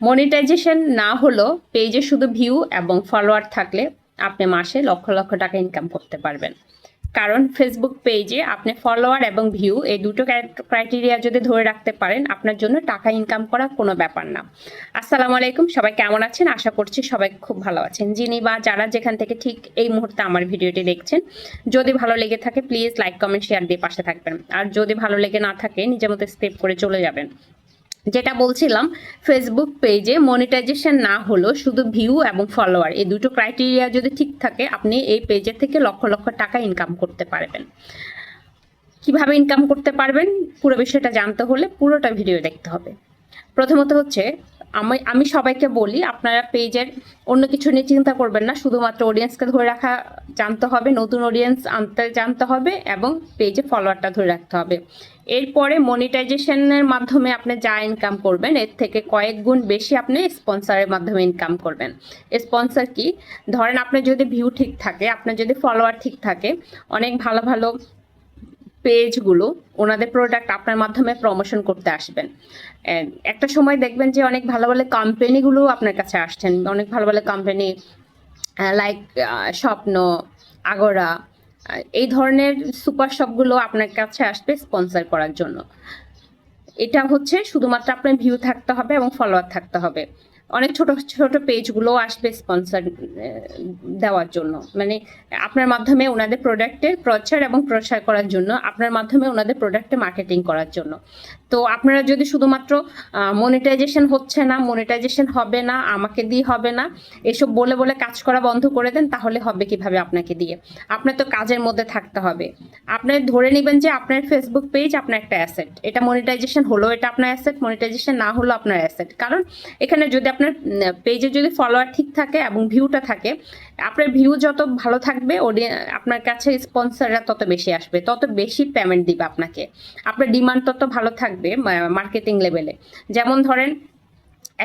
Monetization না হলো পেজে শুধু ভিউ এবং ফলোয়ার থাকলে আপনি মাসে লক্ষ লক্ষ টাকা ইনকাম করতে পারবেন। কারণ ফেসবুক পেজে আপনি ফলোয়ার এবং ভিউ এই দুটো ক্রাইটেরিয়া যদি ধরে রাখতে পারেন, আপনার জন্য টাকা ইনকাম করা কোনো ব্যাপার না। আসসালামু আলাইকুম, সবাই কেমন আছেন? আশা করছি সবাই খুব ভালো আছেন। যিনি বা যারা যেখান থেকে ঠিক এই মুহূর্তে আমার ভিডিওটি দেখছেন, যদি ভালো লেগে থাকে প্লিজ লাইক কমেন্ট শেয়ার দিয়ে পাশে থাকবেন। আর যদি ভালো লেগে না থাকে, নিজের মতো স্টেপ করে চলে যাবেন। যেটা বলছিলাম ফেসবুক পেজে মনিটাইজেশন না হলো শুধু ভিউ এবং ফলোয়ার এই দুটো ক্রাইটেরিয়া যদি ঠিক থাকে, আপনি এই পেজের থেকে লক্ষ লক্ষ টাকা ইনকাম করতে পারবেন। কীভাবে ইনকাম করতে পারবেন? পুরো বিষয়টা জানতে হলে পুরোটা ভিডিও দেখতে হবে। প্রথমত হচ্ছে আমি আমি সবাইকে বলি, আপনারা পেজের অন্য কিছু নিয়ে চিন্তা করবেন না, শুধুমাত্র অডিয়েন্সকে ধরে রাখা জানতে হবে, নতুন অডিয়েন্স আনতে জানতে হবে এবং পেজে ফলোয়ারটা ধরে রাখতে হবে। এরপরে মনিটাইজেশনের মাধ্যমে আপনি যা ইনকাম করবেন, এর থেকে কয়েক গুণ বেশি আপনি স্পন্সরের মাধ্যমে ইনকাম করবেন। স্পন্সর কি? ধরেন আপনার যদি ভিউ ঠিক থাকে, আপনার যদি ফলোয়ার ঠিক থাকে, অনেক ভালো ভালো পেজগুলো ওনাদের প্রোডাক্ট আপনার মাধ্যমে প্রমোশন করতে আসবেন। একটা সময় দেখবেন যে অনেক ভালো ভালো কোম্পানিগুলো আপনার কাছে আসছেন। অনেক ভালো ভালো কোম্পানি লাইক স্বপ্ন, আগরা এই ধরনের সুপার শপগুলো আপনার কাছে আসবে স্পন্সর করার জন্য। এটা হচ্ছে শুধুমাত্র আপনার ভিউ থাকতে হবে এবং ফলোয়ার থাকতে হবে। অনেক ছোট ছোট পেজগুলো আসবে স্পন্সর দেওয়ার জন্য। মানে আপনার মাধ্যমে ওনাদের প্রোডাক্টের প্রচার এবং প্রসার করার জন্য, আপনার মাধ্যমে ওনাদের প্রোডাক্টে মার্কেটিং করার জন্য। তো আপনারা যদি শুধুমাত্র মনিটাইজেশন হচ্ছে না মনিটাইজেশন হবে না, আমাকে দিয়ে হবে না, এসব বলে বলে কাজ করা বন্ধ করে দেন, তাহলে হবে কীভাবে আপনাকে দিয়ে? আপনার তো কাজের মধ্যে থাকতে হবে। আপনি ধরে নেবেন যে আপনার ফেসবুক পেজ আপনার একটা অ্যাসেট এটা মনিটাইজেশন হলো এটা আপনার অ্যাসেট মনিটাইজেশন না হলো আপনার অ্যাসেট কারণ এখানে যদি আপনার পেজে যদি ফলোয়ার ঠিক থাকে এবং ভিউটা থাকে, আপনার ভিউ যত ভালো থাকবে আপনার কাছে স্পন্সাররা তত বেশি আসবে, তত বেশি পেমেন্ট দিবে আপনাকে। আপনার ডিমান্ড তত ভালো থাকবে মার্কেটিং লেভেলে যেমন ধরেন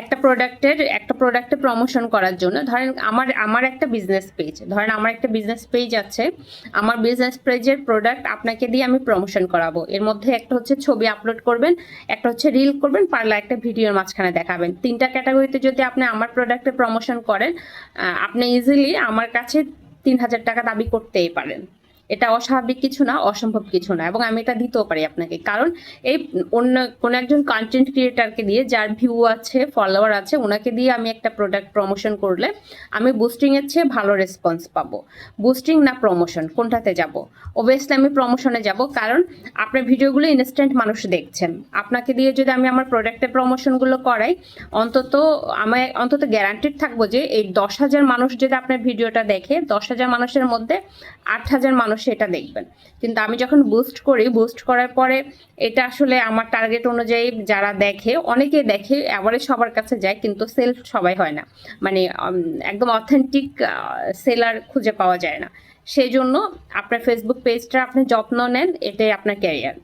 একটা প্রোডাক্টের একটা প্রোডাক্টে প্রমোশন করার জন্য, ধরেন আমার আমার একটা বিজনেস পেজ ধরেন আমার একটা বিজনেস পেজ আছে, আমার বিজনেস পেজের প্রোডাক্ট আপনাকে দিয়ে আমি প্রমোশন করাবো। এর মধ্যে একটা হচ্ছে ছবি আপলোড করবেন, একটা হচ্ছে রিল করবেন পারলে একটা ভিডিওর মাঝখানে দেখাবেন। তিনটা ক্যাটাগরিতে যদি আপনি আমার প্রোডাক্টে প্রমোশন করেন আপনি ইজিলি আমার কাছে তিন হাজার টাকা দাবি করতেই পারেন। এটা অস্বাভাবিক কিছু না, অসম্ভব কিছু না এবং আমি এটা দিতেও পারি আপনাকে। কারণ এই অন্য কোনো একজন কন্টেন্ট ক্রিয়েটারকে দিয়ে যার ভিউ আছে ফলোয়ার আছে ওনাকে দিয়ে আমি একটা প্রোডাক্ট প্রমোশন করলে আমি বুস্টিং এর চেয়ে ভালো রেসপন্স পাবো। বুস্টিং না প্রমোশন কোনটাতে যাব? ওবিয়াসলি আমি প্রমোশনে যাব, কারণ আপনার ভিডিওগুলো ইনস্ট্যান্ট মানুষ দেখছেন। আপনাকে দিয়ে যদি আমি আমার প্রোডাক্টের প্রমোশনগুলো করাই, অন্তত আমি অন্তত গ্যারান্টিড থাকব যে এই দশ হাজার মানুষ যদি আপনার ভিডিওটা দেখে, দশ হাজার মানুষের মধ্যে আট হাজার মানুষ এটা দেখবেন। কিন্তু আমি যখন বুস্ট করি বুস্ট করার পরে এটা আসলে আমার টার্গেট অনুযায়ী যারা দেখে, অনেকে দেখে অ্যাভারেজ সবার কাছে যায়, কিন্তু সেল সবাই হয় না। মানে একদম অথেন্টিক সেলার খুঁজে পাওয়া যায় না। সেই জন্য আপনার ফেসবুক পেজটা আপনি যত্ন নেন, এটাই আপনার ক্যারিয়ার